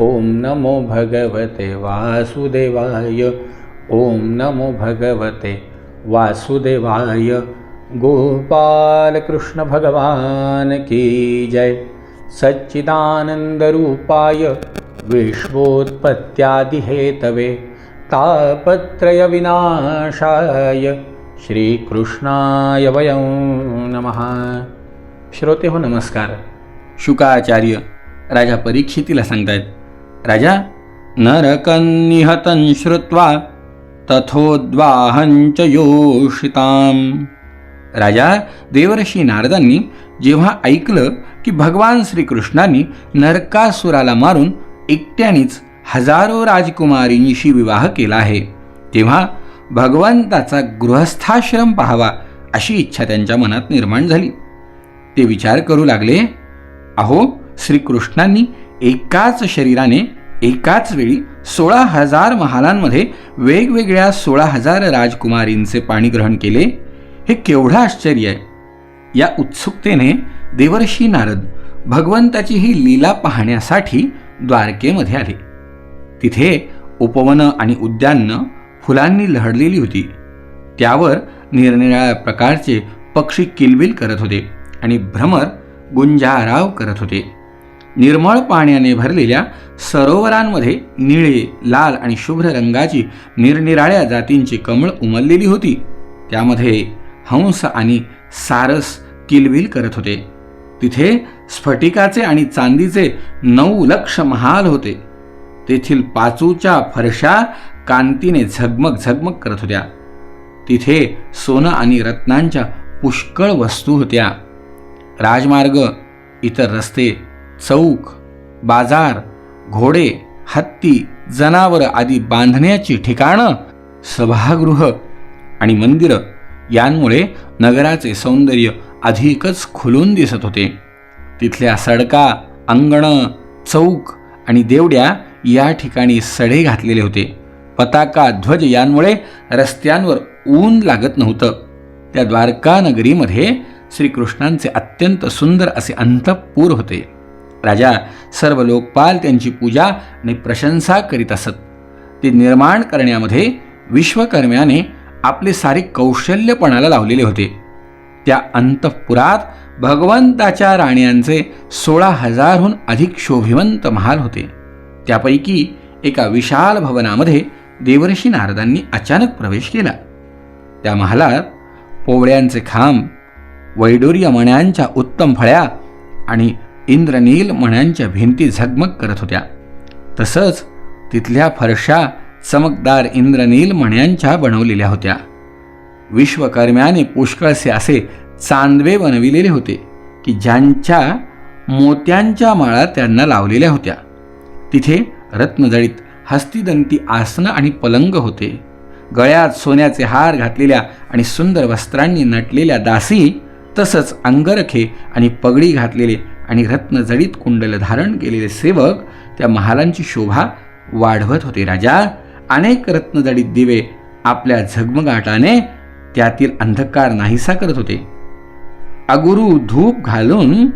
ओम नमो भगवते वासुदेवाय ओम नमो भगवते वासुदेवाय। गोपाल कृष्ण भगवान की जय। सच्चिदानन्दरूपाय विश्वोत्पत्त्यादिहेतवे तापत्रयविनाशाय श्रीकृष्णाय वयं नमः। श्रोते हो नमस्कार। शुकाचार्य राजा परीक्षितीला सांगतायत राजा? नरकन्निहतं श्रुत्वा तथोद्वाहंच योषिताम। राजा देवर्षी नारदांनी जेव्हा ऐकलं की भगवान श्रीकृष्णांनी नरकासुराला मारून एकट्यानेच हजारो राजकुमारींशी विवाह केला आहे तेव्हा भगवंताचा गृहस्थाश्रम पाहावा अशी इच्छा त्यांच्या मनात निर्माण झाली. ते विचार करू लागले अहो श्रीकृष्णांनी एकाच शरीराने एकाच वेळी सोळा हजार महालांमध्ये वेगवेगळ्या सोळा हजार राजकुमारींचे पाणी ग्रहण केले हे केवढं आश्चर्य आहे. या उत्सुकतेने देवर्षी नारद भगवंताची ही लीला पाहण्यासाठी द्वारकेमध्ये आले. तिथे उपवनं आणि उद्यानं फुलांनी लहडलेली होती. त्यावर निरनिराळ्या प्रकारचे पक्षी किलबिल करत होते आणि भ्रमर गुंजाराव करत होते. निर्मळ पाण्याने भरलेल्या सरोवरांमध्ये निळे लाल आणि शुभ्र रंगाची निरनिराळ्या जातींची कमळ उमललेली होती. त्यामध्ये हंस आणि सारस किलबिल करत होते. तिथे स्फटिकाचे आणि चांदीचे नऊ लक्ष महाल होते. तेथील पाचूच्या फरशा कांतीने झगमग झगमग करत होत्या. तिथे सोनं आणि रत्नांच्या पुष्कळ वस्तू होत्या. राजमार्ग इतर रस्ते चौक बाजार घोडे हत्ती जनावर आदी बांधण्याची ठिकाणं सभागृह आणि मंदिरं यांमुळे नगराचे सौंदर्य अधिकच खुलून दिसत होते. तिथल्या सडका अंगणं चौक आणि देवड्या या ठिकाणी सडे घातलेले होते. पताका ध्वज यांमुळे रस्त्यांवर ऊन लागत नव्हतं. त्या द्वारका नगरीमध्ये श्रीकृष्णांचे अत्यंत सुंदर असे अंतपूर होते. राजा सर्व लोकपाल त्यांची पूजा आणि प्रशंसा करीत असत. ते निर्माण करण्यामध्ये विश्वकर्म्याने आपले सारे कौशल्यपणाला लावलेले होते. त्या अंतःपुरात भगवंताच्या राण्यांचे सोळा हजारहून अधिक शोभिवंत महाल होते. त्यापैकी एका विशाल भवनामध्ये देवर्षी नारदांनी अचानक प्रवेश केला. त्या महालात पोवळ्यांचे खांब वैडूर्यमण्यांच्या उत्तम फळ्या आणि इंद्रनील मण्यांच्या भिंती झगमग करत होत्या. तसंच तिथल्या फरशा चमकदार इंद्रनील मण्यांच्या बनवलेल्या होत्या. विश्वकर्म्याने पुष्कळसे असे चांदवे बनविलेले होते की ज्यांच्या मोत्यांच्या माळा त्यांना लावलेल्या होत्या. तिथे रत्नजळीत हस्तिदंती आसनं आणि पलंग होते. गळ्यात सोन्याचे हार घातलेल्या आणि सुंदर वस्त्रांनी नटलेल्या दासी तसंच अंगरखे आणि पगडी घातलेले आणि रत्नजडीत कुंडल धारण केलेले सेवक त्या महालांची शोभा वाढवत होते राजा. अनेक रत्नजडीत दिवे आपल्या झगमगाटाने त्यातील अंधकार नाहीसा करत होते. अगुरू धूप घालून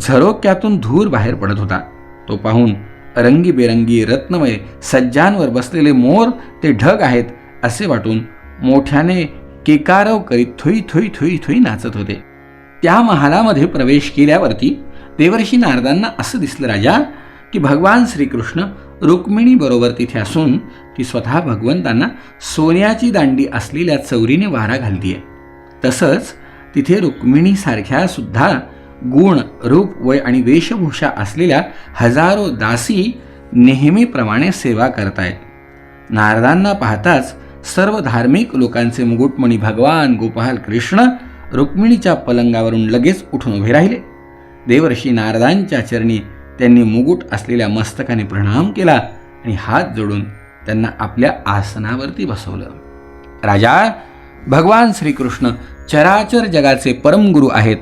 झरोक्यातून धूर बाहेर पडत होता. तो पाहून रंगीबेरंगी रत्नमय सज्जांवर बसलेले मोर ते ढग आहेत असे वाटून मोठ्याने केकारव करीत थुई थुई थुई थुई नाचत होते. त्या महालामध्ये प्रवेश केल्यावरती देवर्षी नारदांना असं दिसलं राजा की भगवान श्रीकृष्ण रुक्मिणीबरोबर तिथे असून ती स्वतः भगवंतांना सोन्याची दांडी असलेल्या चौरीने वारा घालतीये. तसंच तिथे रुक्मिणीसारख्या सुद्धा गुण रूप वय आणि वेशभूषा असलेल्या हजारो दासी नेहमीप्रमाणे सेवा करतायत. नारदांना पाहताच सर्व धार्मिक लोकांचे मुकुटमणी भगवान गोपाल कृष्ण रुक्मिणीच्या पलंगावरून लगेच उठून उभे राहिले. देवर्षी नारदांच्या चरणी त्यांनी मुकुट असलेल्या मस्तकाने प्रणाम केला आणि हात जोडून त्यांना आपल्या आसनावरती बसवलं. राजा भगवान श्रीकृष्ण चराचर जगाचे परमगुरू आहेत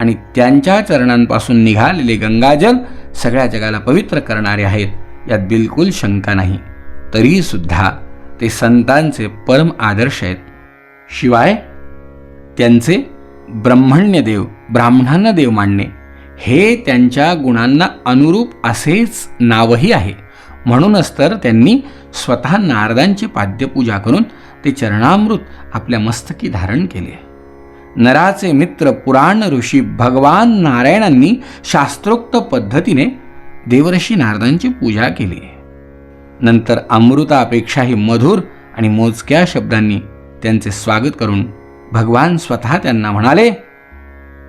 आणि त्यांच्या चरणांपासून निघालेले गंगाजल सगळ्या जगाला पवित्र करणारे आहेत यात बिलकुल शंका नाही. तरीसुद्धा ते संतांचे परम आदर्श आहेत. शिवाय त्यांचे ब्रह्मण्य देव ब्राह्मणांना देव मानणे हे त्यांच्या गुणांना अनुरूप असेच नावही आहे. म्हणूनच तर त्यांनी स्वतः नारदांची पाद्यपूजा करून ते चरणामृत आपल्या मस्तकी धारण केले. नराचे मित्र पुराण ऋषी भगवान नारायणांनी शास्त्रोक्त पद्धतीने देवर्षी नारदांची पूजा केली. नंतर अमृतापेक्षाही मधुर आणि मोजक्या शब्दांनी त्यांचे स्वागत करून भगवान स्वतः त्यांना म्हणाले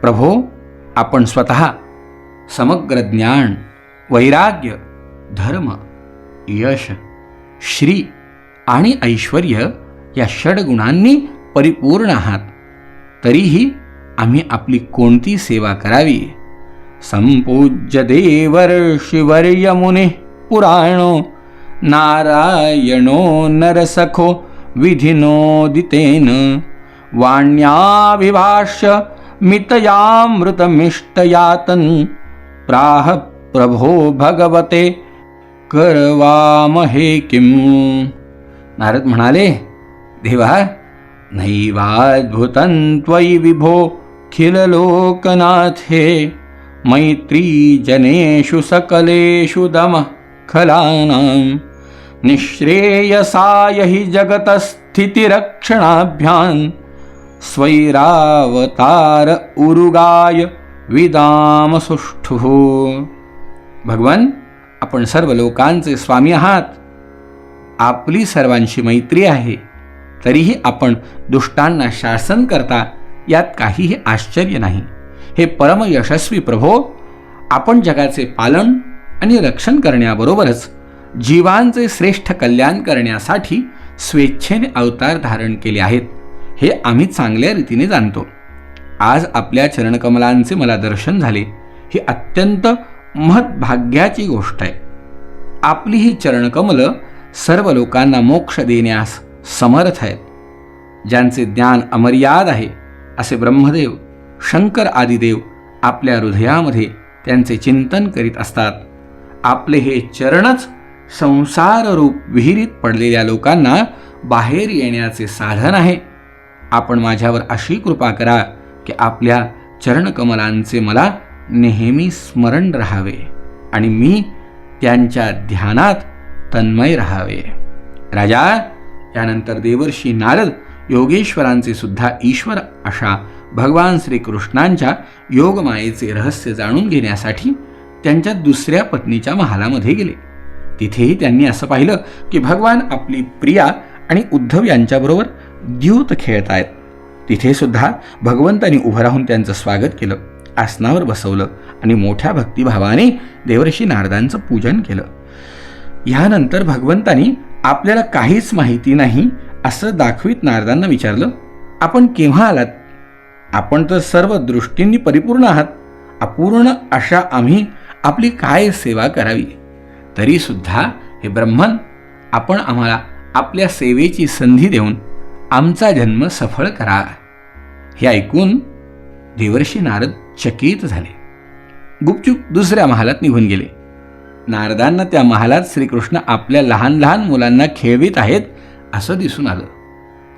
प्रभो आपण स्वतः समग्र ज्ञान वैराग्य धर्म यश श्री आणि ऐश्वर या षडगुणांनी परिपूर्ण आहात. तरीही आम्ही आपली कोणती सेवा करावी? संपूज्य देवर्षिवर्य मुने पुराणो नारायणो नरसखो विधिनोदितेन वाण्याभिभाष्य मितयामृतमिष्टयातन् प्राह प्रभो भगवते करवामहे किम्? नारद म्हणाले देवा नैवाद्भुतं त्वयि विभो खिललोकनाथे मैत्री जनेषु सकलेषु दमः खलानां निःश्रेयसाय हि जगतस्थितिरक्षणाभ्यान् स्वैरावतार उरुगाय विदाम सुष्ठुः भगवान आपण सर्व लोकांचे स्वामी आहात. आपली सर्वांशी मैत्री आहे. तरीही आपण दुष्टांना शासन करता यात काहीही आश्चर्य नाही. हे परम यशस्वी प्रभो आपण जगाचे पालन आणि रक्षण करण्याबरोबरच जीवांचे श्रेष्ठ कल्याण करण्यासाठी स्वेच्छेने अवतार धारण केले आहेत. हे आम्ही चांगल्या रीतीने जाणतो. आज आपल्या चरणकमलांचे मला दर्शन झाले. ही अत्यंत महत्भाग्याची गोष्ट आहे. आपली ही चरणकमलं सर्व लोकांना मोक्ष देण्यास समर्थ आहेत. ज्यांचे ज्ञान अमर्याद आहे असे ब्रह्मदेव शंकर आदिदेव आपल्या हृदयामध्ये त्यांचे चिंतन करीत असतात. आपले हे चरणच संसाररूप विहिरीत पडलेल्या लोकांना बाहेर येण्याचे साधन आहे. आपण माझ्यावर अशी कृपा करा की आपल्या चरणकमलांचे मला नेहमी स्मरण राहावे आणि मी त्यांच्या ध्यानात तन्मय राहावे. राजा यानंतर देवर्षी नारद योगेश्वरांचे सुद्धा ईश्वर अशा भगवान श्रीकृष्णांच्या योगमायेचे रहस्य जाणून घेण्यासाठी त्यांच्या दुसऱ्या पत्नीच्या महालामध्ये गेले. तिथेही त्यांनी असं पाहिलं की भगवान आपली प्रिया आणि उद्धव यांच्याबरोबर द्यूत खेळतायत. तिथे सुद्धा भगवंतांनी उभं राहून त्यांचं स्वागत केलं. आसनावर बसवलं आणि मोठ्या भक्तिभावाने देवर्षी नारदांचं पूजन केलं. ह्यानंतर भगवंतानी आपल्याला काहीच माहिती नाही असं दाखवीत नारदांना विचारलं आपण केव्हा आलात? आपण तर सर्व दृष्टींनी परिपूर्ण आहात. अपूर्ण अशा आम्ही आपली काय सेवा करावी? तरीसुद्धा हे ब्रह्मन आपण आम्हाला आपल्या सेवेची संधी देऊन आमचा जन्म सफळ करा. हे ऐकून देवर्षी नारद चकित झाले. गुपचूप दुसऱ्या महालात निघून गेले. नारदांना त्या महालात श्रीकृष्ण आपल्या लहान लहान मुलांना खेळवीत आहेत असं दिसून आलं.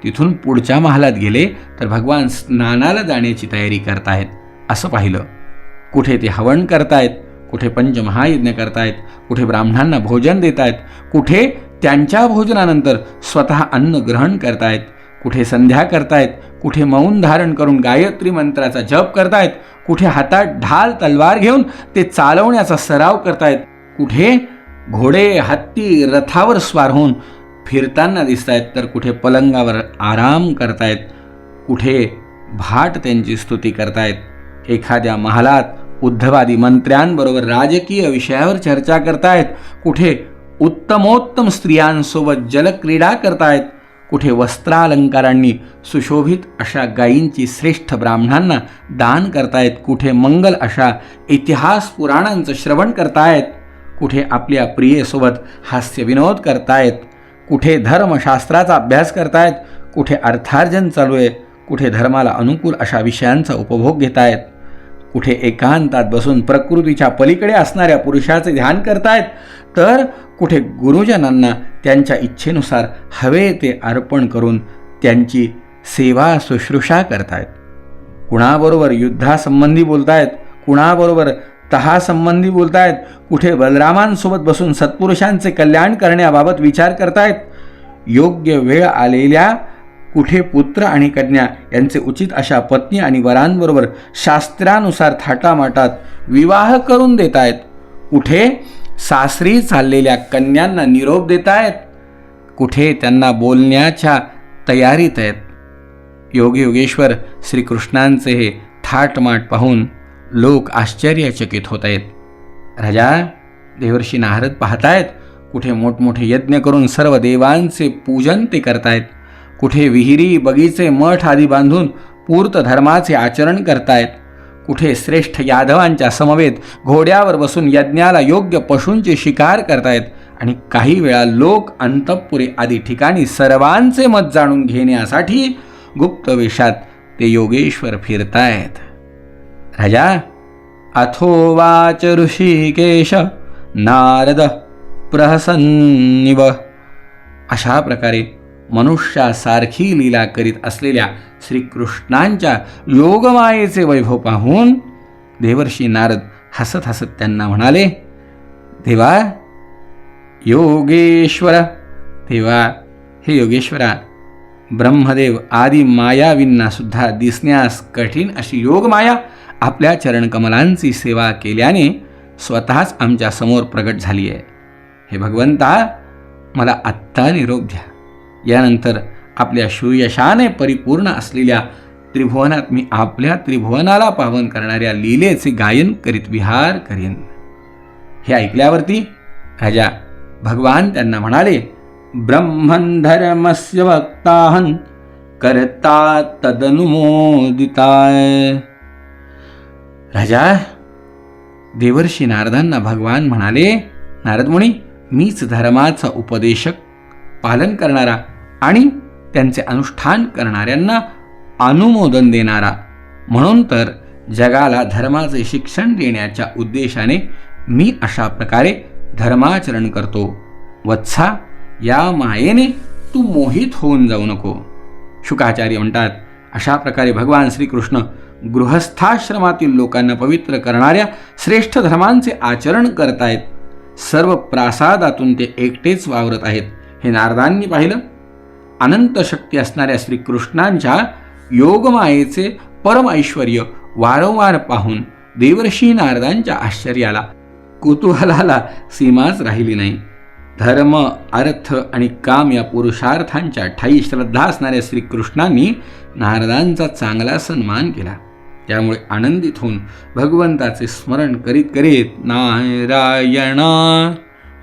तिथून पुढच्या महालात गेले तर भगवान स्नानाला जाण्याची तयारी करतायत असं पाहिलं. कुठे ते हवन करतायत कुठे पंचमहायज्ञ करतायत कुठे ब्राह्मणांना भोजन देत आहेत कुठे त्यांच्या भोजनानंतर स्वतः अन्न ग्रहण करतायत कुठे संध्या करतायत कुठे मौन धारण करून गायत्री मंत्राचा जप करतायत कुठे हातात ढाल तलवार घेऊन ते चालवण्याचा सराव करतायत कुठे घोडे हत्ती रथावर स्वार होऊन फिरताना दिसत आहेत तर कुठे पलंगावर आराम करतायत कुठे भाट त्यांची स्तुती करतायत. एखाद्या महालात उद्धवादी मंत्र्यांबरोबर राजकीय विषयावर चर्चा करतायत कुठे उत्तमोत्तम स्त्रियांसोबत जलक्रीडा करतायत कुठे वस्त्रालंकारांनी सुशोभित अशा गायींची श्रेष्ठ ब्राह्मणांना दान करतायत कुठे मंगल अशा इतिहास पुराणांचं श्रवण करतायत कुठे आपल्या प्रियेसोबत हास्यविनोद करतायत कुठे धर्मशास्त्राचा अभ्यास करतायत कुठे अर्थार्जन चालू आहे कुठे धर्माला अनुकूल अशा विषयांचा उपभोग घेतायत कुठे एकांतात बसून प्रकृतीच्या पलीकडे असणाऱ्या पुरुषाचे ध्यान करतायत तर कुठे गुरुजनांना त्यांच्या इच्छेनुसार हवे ते अर्पण करून त्यांची सेवा शुश्रूषा करतायत. कुणाबरोबर युद्धासंबंधी बोलतायत कुणाबरोबर तहासंबंधी बोलतायत कुठे बलरामांसोबत बसून सत्पुरुषांचे कल्याण करण्याबाबत विचार करतायत योग्य वेळ आलेल्या कुठे पुत्र आणि कन्या यांचे उचित अशा पत्नी आणि वरांबरोबर शास्त्रानुसार थाटामाटात विवाह करून देत आहेत कुठे सासरी चाललेल्या कन्यांना निरोप देत आहेत कुठे त्यांना बोलण्याच्या तयारीत आहेत. योगी योगेश्वर श्रीकृष्णांचे हे थाटमाट पाहून लोक आश्चर्यचकित होत आहेत राजा देवर्षी नारद पाहतायत कुठे मोठमोठे यज्ञ करून सर्व देवांचे पूजन ते करतायत. कुठे विहिरी बगीचे मठ आदी बांधून पूर्त धर्माचे आचरण करतायत. कुठे श्रेष्ठ यादवांच्या समवेत घोड्यावर बसून यज्ञाला योग्य पशूंचे शिकार करतायत. आणि काही वेळा लोक अंतपुरे आदी ठिकाणी सर्वांचे मत जाणून घेण्यासाठी गुप्त वेशात ते योगेश्वर फिरतायत. राजा अथोवाच ऋषिकेश नारद प्रहसन्निव. अशा प्रकारे मनुष्यासारखी लीला करीत असलेल्या श्रीकृष्णांच्या योगमायेचे वैभव पाहून देवर्षी नारद हसत हसत त्यांना म्हणाले देवा योगेश्वर देवा हे योगेश्वरा ब्रह्मदेव आदी मायावींना सुद्धा दिसण्यास कठीण अशी योगमाया आपल्या चरणकमलांची सेवा केल्याने स्वतःच आमच्यासमोर प्रगट झाली आहे हे भगवंता मला आत्ता निरोप द्या. यानंतर आपल्या सुयशाने परिपूर्ण असलेल्या त्रिभुवनात मी आपल्या त्रिभुवनाला पावन करणाऱ्या लीलेचे गायन करीत विहार करीन. हे ऐकल्यावरती राजा भगवान त्यांना म्हणाले ब्रह्मन धर्मस्य वक्ताहन करता तदनुमोदिताय. राजा देवर्षी नारदांना भगवान म्हणाले नारदमुनी मीच धर्माचा उपदेशक पालन करणारा आणि त्यांचे अनुष्ठान करणाऱ्यांना अनुमोदन देणारा. म्हणून तर जगाला धर्माचे शिक्षण देण्याच्या उद्देशाने मी अशा प्रकारे धर्माचरण करतो. वत्सा या मायेने तू मोहित होऊन जाऊ नको. शुकाचार्य म्हणतात अशा प्रकारे भगवान श्रीकृष्ण गृहस्थाश्रमातील लोकांना पवित्र करणाऱ्या श्रेष्ठ धर्मांचे आचरण करतायत. सर्व प्रासादातून ते एकटेच वावरत आहेत. हे नारदांनी पाहिलं. अनंत शक्ती असणाऱ्या श्रीकृष्णांच्या योगमायेचे परम ऐश्वर वारंवार पाहून देवर्षी नारदांच्या आश्चर्याला कुतूहलाला सीमाच राहिली नाही. धर्म अर्थ आणि काम या पुरुषार्थांच्या ठाई श्रद्धा असणाऱ्या श्रीकृष्णांनी नारदांचा चांगला सन्मान केला. त्यामुळे आनंदित होऊन भगवंताचे स्मरण करीत करीत नारायणा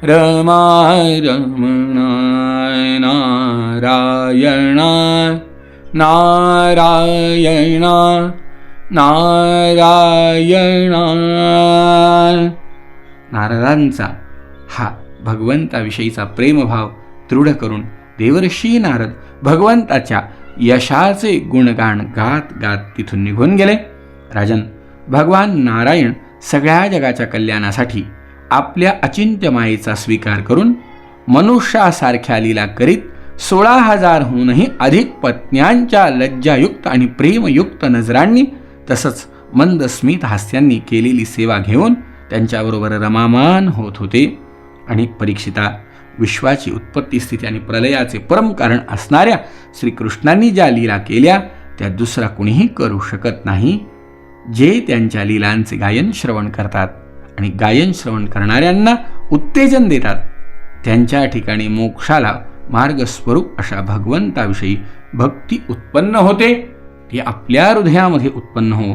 रमा रमणाय नारायणा नारायणा नारायणा. नारदांचा हा भगवंताविषयीचा प्रेमभाव दृढ करून देवर्षी नारद भगवंताच्या यशाचे गुणगान गात गात तिथून निघून गेले. राजन भगवान नारायण सगळ्या जगाच्या कल्याणासाठी आपल्या अचिंत्य मायेचा स्वीकार करून मनुष्यासारख्या लीला करीत सोळा हजारहूनही अधिक पत्न्यांच्या लज्जायुक्त आणि प्रेमयुक्त नजरांनी तसंच मंद स्मित हास्यांनी केलेली सेवा घेऊन त्यांच्याबरोबर रमामान होत होते. आणि परीक्षिता विश्वाची उत्पत्ती स्थिती आणि प्रलयाचे परम कारण असणाऱ्या श्रीकृष्णांनी ज्या लीला केल्या त्या दुसरा कुणीही करू शकत नाही. जे त्यांच्या लीलांचे गायन श्रवण करतात. आणि गायन श्रवण करणाऱ्यांना उत्तेजन देतात. त्यांच्या ठिकाणी मोक्षाला मार्गस्वरूप अशा भगवंताविषयी भक्ती उत्पन्न होते. ती आपल्या हृदयामध्ये उत्पन्न हो.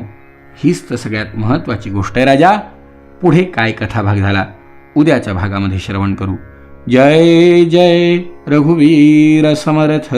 हीच तर सगळ्यात महत्त्वाची गोष्ट आहे राजा. पुढे काय कथा भाग झाला? उद्याच्या भागामध्ये श्रवण करू. जय जय रघुवीर समर्थ.